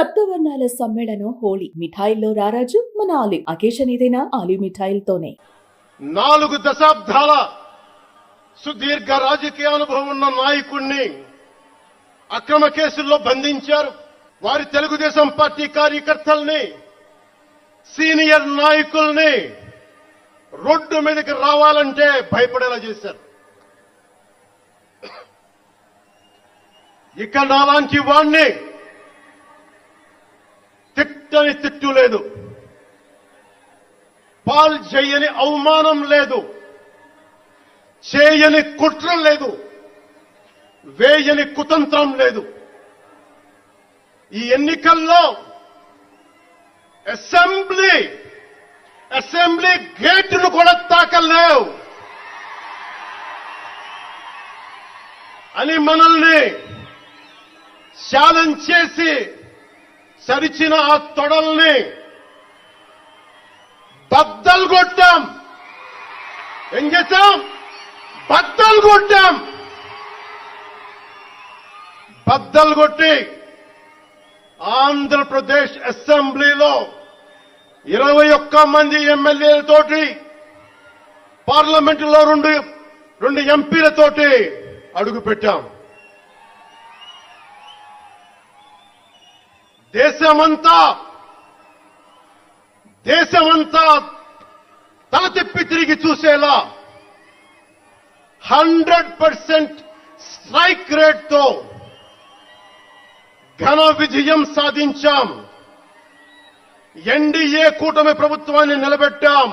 సప్తవర్ణాల సమ్మేళనం హోళీ మిఠాయిల్లో రారాజు మన ఆలివ్ అకేషన్ ఏదైనా ఆలివ్ మిఠాయిలతోనే. నాలుగు దశాబ్దాల సుదీర్ఘ రాజకీయ అనుభవం ఉన్న నాయకుణ్ణి అక్రమ కేసుల్లో బంధించారు. వారి తెలుగుదేశం పార్టీ కార్యకర్తల్ని సీనియర్ నాయకుల్ని రోడ్డు మీదకి రావాలంటే భయపడేలా చేశారు. ఇక నాలాంటి వాణ్ణి తిట్టని తిట్టు లేదు. పాల్ చేయని అవమానం లేదు. చేయని కుట్ర లేదు. వేయని కుతంత్రం లేదు. ఈ ఎన్నికల్లో అసెంబ్లీ అసెంబ్లీ గేట్లు కూడా తాకలేవు. అని మనల్ని ఛాలెంజ్ చేసి సరిచిన ఆ తొడల్ని బద్దలు కొట్టాం. ఏం చేశాం? బద్దలు కొట్టాం. బద్దలు కొట్టి ఆంధ్రప్రదేశ్ అసెంబ్లీలో ఇరవై ఒక్క మంది ఎమ్మెల్యేలతోటి పార్లమెంటులో రెండు రెండు ఎంపీలతోటి అడుగు పెట్టాం దేశమంతా దేశమంతా తల తిప్పి తిరిగి చూసేలా హండ్రెడ్ పర్సెంట్ స్ట్రైక్ రేట్తో ఘన విజయం సాధించాం. ఎన్డీఏ కూటమి ప్రభుత్వాన్ని నిలబెట్టాం.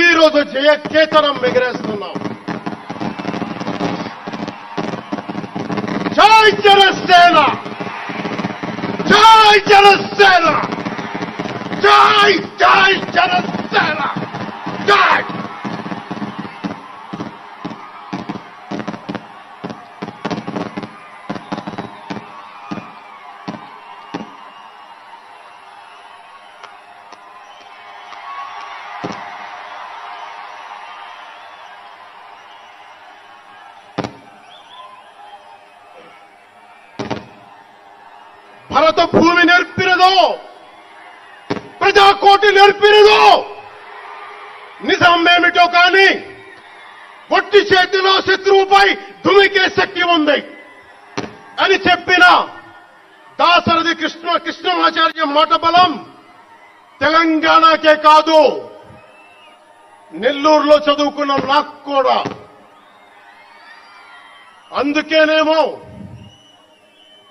ఈ రోజు జయకేతనం ఎగరేస్తున్నాం. జై జనసేన! జై జనసేన జై జై జనసేన జై భరత భూమి నేర్పినదో ప్రజాకోటి నిజం ఏమిటో కానీ పొట్టి చేతిలో శత్రువుపై దుమికే శక్తి ఉంది అని చెప్పిన దాసరథి కృష్ణ కృష్ణమాచార్య మాట బలం తెలంగాణకే కాదు నెల్లూరులో చదువుకున్న నాకు కూడా. అందుకేనేమో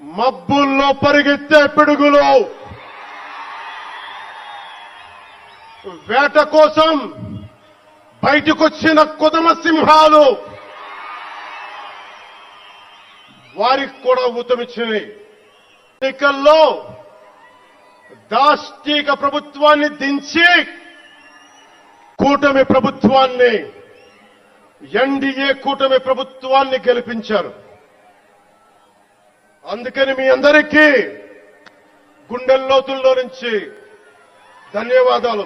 మబ్బుల్లో పరిగెత్తే పిడుగులు. వేట కోసం బయటకొచ్చిన కుదమ సింహాలు. వారికి కూడా ఊతమిచ్చినాయి ఎన్నికల్లో దాష్టీక ప్రభుత్వాన్ని దించి కూటమి ప్రభుత్వాన్ని ఎన్డీఏ కూటమి ప్రభుత్వాన్ని గెలిపించారు. అందుకని మీ అందరికీ గుండెల్లోతుల్లో నుంచి ధన్యవాదాలు.